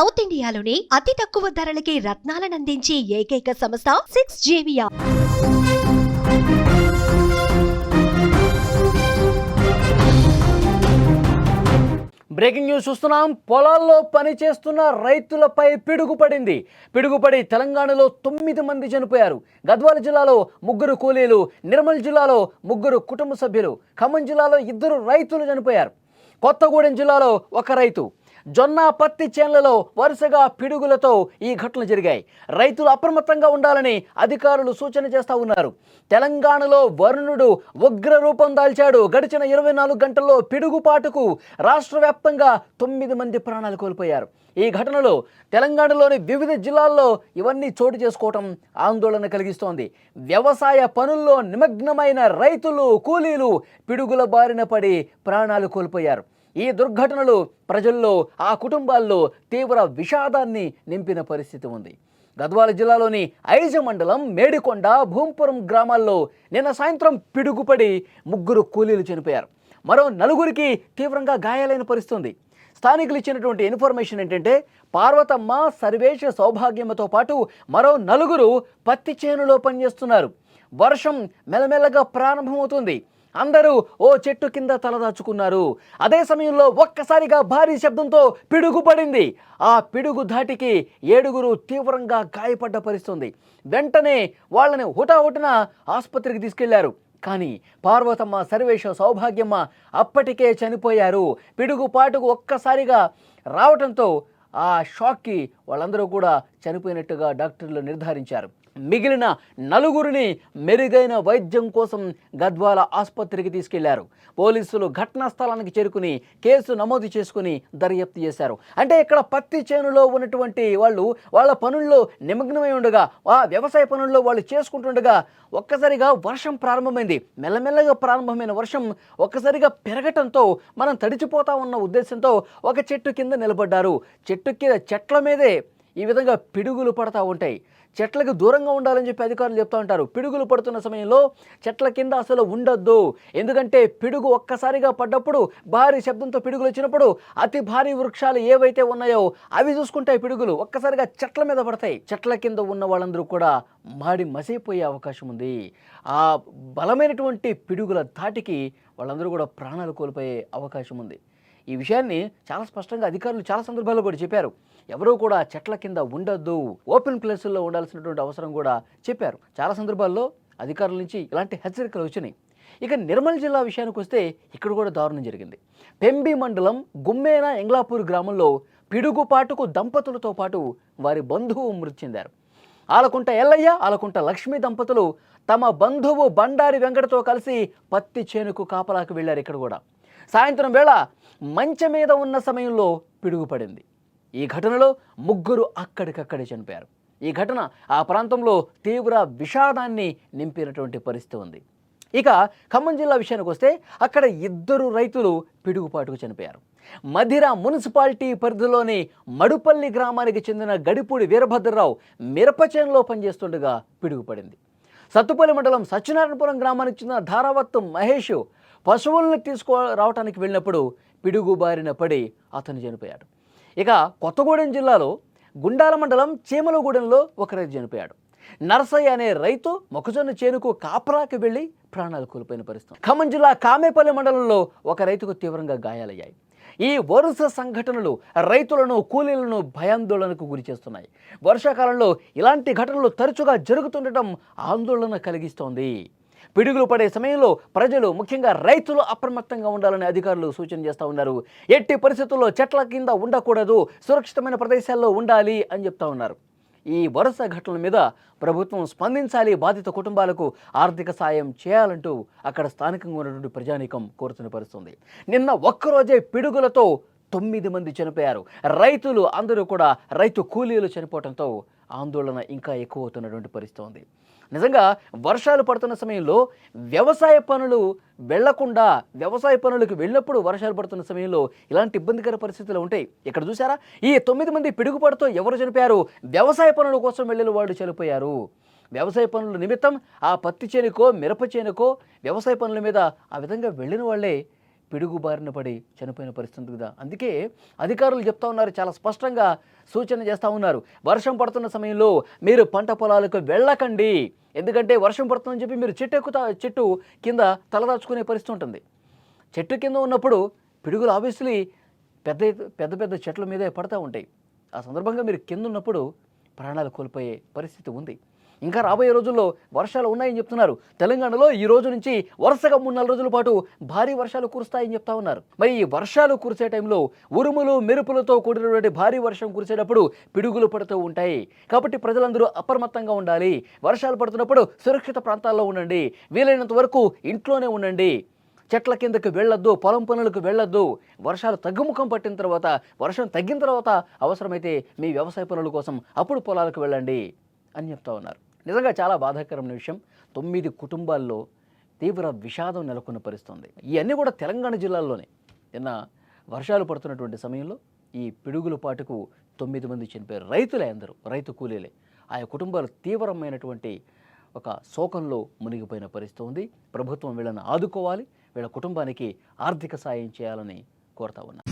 South ఇండియాలోని అతి తక్కువ ధరలకి రత్నాలను అందించే ఏకైక సంస్థ సిక్స్ జేవియా బ్రేకింగ్ న్యూస్ చూస్తున్నాం. పొలాల్లో పనిచేస్తున్న రైతులపై పిడుగుపడింది. పిడుగుపడి తెలంగాణలో తొమ్మిది మంది చనిపోయారు. గద్వాల జిల్లాలో ముగ్గురు కూలీలు నిర్మల్ జిల్లాలో ముగ్గురు కుటుంబ సభ్యులు ఖమ్మం జిల్లాలో ఇద్దరు రైతులు చనిపోయారు. కొత్తగూడెం జిల్లాలో ఒక రైతు. జొన్న పత్తి చేన్లలో వరుసగా పిడుగులతో ఈ ఘటనలు జరిగాయి. రైతులు అప్రమత్తంగా ఉండాలని అధికారులు సూచన చేస్తా ఉన్నారు. తెలంగాణలో వరుణుడు ఉగ్ర రూపం దాల్చాడు. గడిచిన ఇరవై నాలుగు గంటల్లో పిడుగుపాటుకు రాష్ట్ర వ్యాప్తంగా తొమ్మిది మంది ప్రాణాలు కోల్పోయారు. ఈ ఘటనలో తెలంగాణలోని వివిధ జిల్లాల్లో ఇవన్నీ చోటు చేసుకోవటం ఆందోళన కలిగిస్తోంది. వ్యవసాయ పనుల్లో నిమగ్నమైన రైతులు కూలీలు పిడుగుల బారిన పడి ప్రాణాలు కోల్పోయారు. ఈ దుర్ఘటనలు ప్రజల్లో ఆ కుటుంబాల్లో తీవ్ర విషాదాన్ని నింపిన పరిస్థితి ఉంది. గద్వాల జిల్లాలోని ఐజ మండలం మేడికొండ భూంపురం గ్రామాల్లో నిన్న సాయంత్రం పిడుగుపడి ముగ్గురు కూలీలు చనిపోయారు. మరో నలుగురికి తీవ్రంగా గాయాలైన పరిస్థితుంది. స్థానికులు ఇచ్చినటువంటి ఇన్ఫర్మేషన్ ఏంటంటే పార్వతమ్మ సర్వేష సౌభాగ్యమతో పాటు మరో నలుగురు పత్తి చేనులో పనిచేస్తున్నారు. వర్షం మెల్లమెల్లగా ప్రారంభమవుతుంది. అందరూ ఓ చెట్టు కింద తలదాచుకున్నారు అదే సమయంలో ఒక్కసారిగా భారీ శబ్దంతో పిడుగు పడింది ఆ పిడుగు ధాటికి ఏడుగురు తీవ్రంగా గాయపడ్డ పరిస్థితుంది. వెంటనే వాళ్ళని హుటాహుటిన ఆసుపత్రికి తీసుకెళ్ళారు. కానీ పార్వతమ్మ సర్వేశ సౌభాగ్యమ్మ అప్పటికే చనిపోయారు. పిడుగుపాటుకు ఒక్కసారిగా రావటంతో ఆ షాక్కి వాళ్ళందరూ కూడా చనిపోయినట్టుగా డాక్టర్లు నిర్ధారించారు. మిగిలిన నలుగురిని మెరుగైన వైద్యం కోసం గద్వాల ఆసుపత్రికి తీసుకెళ్ళారు. పోలీసులు ఘటనా స్థలానికి చేరుకుని కేసు నమోదు చేసుకుని దర్యాప్తు చేశారు. అంటే ఇక్కడ పత్తి చేనులో ఉన్నటువంటి వాళ్ళు వాళ్ళ పనుల్లో నిమగ్నమై ఉండగా ఆ వ్యవసాయ పనుల్లో వాళ్ళు చేసుకుంటుండగా ఒక్కసారిగా వర్షం ప్రారంభమైంది. మెల్లమెల్లగా ప్రారంభమైన వర్షం ఒక్కసారిగా పెరగటంతో మనం తడిచిపోతా ఉన్న ఉద్దేశంతో ఒక చెట్టు కింద నిలబడ్డారు. చెట్టు కింద చెట్ల మీదే ఈ విధంగా పిడుగులు పడతా ఉంటాయి. చెట్లకు దూరంగా ఉండాలని చెప్పి అధికారులు చెప్తూ ఉంటారు. పిడుగులు పడుతున్న సమయంలో చెట్ల కింద అసలు ఉండొద్దు. ఎందుకంటే పిడుగు ఒక్కసారిగా పడ్డప్పుడు భారీ శబ్దంతో పిడుగులు వచ్చినప్పుడు అతి భారీ వృక్షాలు ఏవైతే ఉన్నాయో అవి చూసుకుంటాయి పిడుగులు ఒక్కసారిగా చెట్ల మీద పడతాయి. చెట్ల కింద ఉన్న వాళ్ళందరూ కూడా మాడి మసైపోయే అవకాశం ఉంది. ఆ బలమైనటువంటి పిడుగుల ధాటికి వాళ్ళందరూ కూడా ప్రాణాలు కోల్పోయే అవకాశం ఉంది. ఈ విషయాన్ని చాలా స్పష్టంగా అధికారులు చాలా సందర్భాల్లో కూడా చెప్పారు. ఎవరూ కూడా చెట్ల కింద ఉండొద్దు ఓపెన్ ప్లేసుల్లో ఉండాల్సినటువంటి అవసరం కూడా చెప్పారు. చాలా సందర్భాల్లో అధికారుల నుంచి ఇలాంటి హెచ్చరికలు వచ్చినాయి. ఇక నిర్మల్ జిల్లా విషయానికి వస్తే ఇక్కడ కూడా దారుణం జరిగింది. పెంబి మండలం గుమ్మేన ఎంగ్లాపూర్ గ్రామంలో పిడుగుపాటుకు దంపతులతో పాటు వారి బంధువు మృతి చెందారు. ఆలకుంట ఎల్లయ్య ఆలకుంట లక్ష్మీ దంపతులు తమ బంధువు బండారి వెంకటతో కలిసి పత్తి చేనుకు కాపలాకు వెళ్ళారు ఇక్కడ కూడా. సాయంత్రం వేళ మంచం మీద ఉన్న సమయంలో పిడుగుపడింది. ఈ ఘటనలో ముగ్గురు అక్కడికక్కడే చనిపోయారు. ఈ ఘటన ఆ ప్రాంతంలో తీవ్ర విషాదాన్ని నింపినటువంటి పరిస్థితి ఉంది. ఇక ఖమ్మం జిల్లా విషయానికి వస్తే అక్కడ ఇద్దరు రైతులు పిడుగుపాటుకు చనిపోయారు. మధిర మున్సిపాలిటీ పరిధిలోని మడుపల్లి గ్రామానికి చెందిన గడిపూడి వీరభద్రరావు మిరపచేనులో పనిచేస్తుండగా పిడుగుపడింది. సత్తుపల్లి మండలం సత్యనారాయణపురం గ్రామానికి చెందిన ధారావత్తు మహేష్ పశువులను తీసుకో రావడానికి వెళ్ళినప్పుడు పిడుగు బారిన పడి అతను చనిపోయాడు. ఇక కొత్తగూడెం జిల్లాలో గుండాల మండలం చీమలగూడెంలో ఒక రైతు చనిపోయాడు. నర్సయ్య అనే రైతు మొక్కజొన్న చేనుకు కాపరాకి వెళ్ళి ప్రాణాలు కోల్పోయిన పరిస్థితి. ఖమ్మం జిల్లా కామేపల్లి మండలంలో ఒక రైతుకు తీవ్రంగా గాయాలయ్యాయి. ఈ వరుస సంఘటనలు రైతులను కూలీలను భయాందోళనకు గురి చేస్తున్నాయి. వర్షాకాలంలో ఇలాంటి ఘటనలు తరచుగా జరుగుతుండటం ఆందోళన కలిగిస్తోంది. పిడుగులు పడే సమయంలో ప్రజలు ముఖ్యంగా రైతులు అప్రమత్తంగా ఉండాలని అధికారులు సూచన చేస్తూ ఉన్నారు. ఎట్టి పరిస్థితుల్లో చెట్ల కింద ఉండకూడదు సురక్షితమైన ప్రదేశాల్లో ఉండాలి అని చెప్తా ఉన్నారు. ఈ వరుస ఘటనల మీద ప్రభుత్వం స్పందించాలి బాధిత కుటుంబాలకు ఆర్థిక సాయం చేయాలంటూ అక్కడ స్థానికంగా ఉన్నటువంటి ప్రజానీకం కోరుతున్న పరిస్థితుంది. నిన్న ఒక్కరోజే పిడుగులతో తొమ్మిది మంది చనిపోయారు. రైతులు అందరూ కూడా రైతు కూలీలు చనిపోవడంతో ఆందోళన ఇంకా ఎక్కువ అవుతున్నటువంటి పరిస్థితి ఉంది. నిజంగా వర్షాలు పడుతున్న సమయంలో వ్యవసాయ పనులు వెళ్ళకుండా వ్యవసాయ పనులకు వెళ్ళినప్పుడు వర్షాలు పడుతున్న సమయంలో ఇలాంటి ఇబ్బందికర పరిస్థితులు ఉంటాయి. ఇక్కడ చూసారా ఈ తొమ్మిది మంది పిడుగుపడుతూ ఎవరు చనిపోయారు? వ్యవసాయ పనుల కోసం వెళ్ళిన వాళ్ళు చనిపోయారు. వ్యవసాయ పనుల నిమిత్తం ఆ పత్తి చేనుకో మిరప చేనుకో వ్యవసాయ పనుల మీద ఆ విధంగా వెళ్ళిన వాళ్ళే పిడుగు బారిన పడి చనిపోయిన పరిస్థితి కదా అందుకే అధికారులు చెప్తా ఉన్నారు చాలా స్పష్టంగా సూచన చేస్తూ ఉన్నారు. వర్షం పడుతున్న సమయంలో మీరు పంట పొలాలకు వెళ్ళకండి. ఎందుకంటే వర్షం పడుతుందని చెప్పి మీరు చెట్టు ఎక్కుతా చెట్టు కింద తలదాచుకునే పరిస్థితి ఉంటుంది. చెట్టు కింద ఉన్నప్పుడు పిడుగులు ఆబ్వియస్లీ పెద్ద పెద్ద పెద్ద చెట్ల మీదే పడతా ఉంటాయి. ఆ సందర్భంగా మీరు కింద ఉన్నప్పుడు ప్రాణాలు కోల్పోయే పరిస్థితి ఉంది. ఇంకా రాబోయే రోజుల్లో వర్షాలు ఉన్నాయని చెప్తున్నారు. తెలంగాణలో ఈ రోజు నుంచి వరుసగా మూడు నాలుగు రోజుల పాటు భారీ వర్షాలు కురుస్తాయని చెప్తా ఉన్నారు. మరి ఈ వర్షాలు కురిసే టైంలో ఉరుములు మెరుపులతో కూడినటువంటి భారీ వర్షం కురిసేటప్పుడు పిడుగులు పడుతూ ఉంటాయి. కాబట్టి ప్రజలందరూ అప్రమత్తంగా ఉండాలి. వర్షాలు పడుతున్నప్పుడు సురక్షిత ప్రాంతాల్లో ఉండండి. వీలైనంత వరకు ఇంట్లోనే ఉండండి. చెట్ల కిందకి వెళ్ళొద్దు పొలం పనులకు వెళ్ళొద్దు. వర్షాలు తగ్గుముఖం పట్టిన తర్వాత వర్షం తగ్గిన తర్వాత అవసరమైతే మీ వ్యవసాయ పనుల కోసం అప్పుడు పొలాలకు వెళ్ళండి అని చెప్తా ఉన్నారు. నిజంగా చాలా బాధాకరమైన విషయం. తొమ్మిది కుటుంబాల్లో తీవ్ర విషాదం నెలకొన్న పరిస్థితుంది ఇవన్నీ కూడా తెలంగాణ జిల్లాల్లోనే. నిన్న వర్షాలు పడుతున్నటువంటి సమయంలో ఈ పిడుగుల పాటుకు తొమ్మిది మంది చనిపోయారు. రైతులే అందరూ రైతు కూలీలే. ఆయా కుటుంబాలు తీవ్రమైనటువంటి ఒక శోకంలో మునిగిపోయిన పరిస్థితి ఉంది. ప్రభుత్వం వీళ్ళని ఆదుకోవాలి. వీళ్ళ కుటుంబానికి ఆర్థిక సాయం చేయాలని కోరుతా ఉన్నా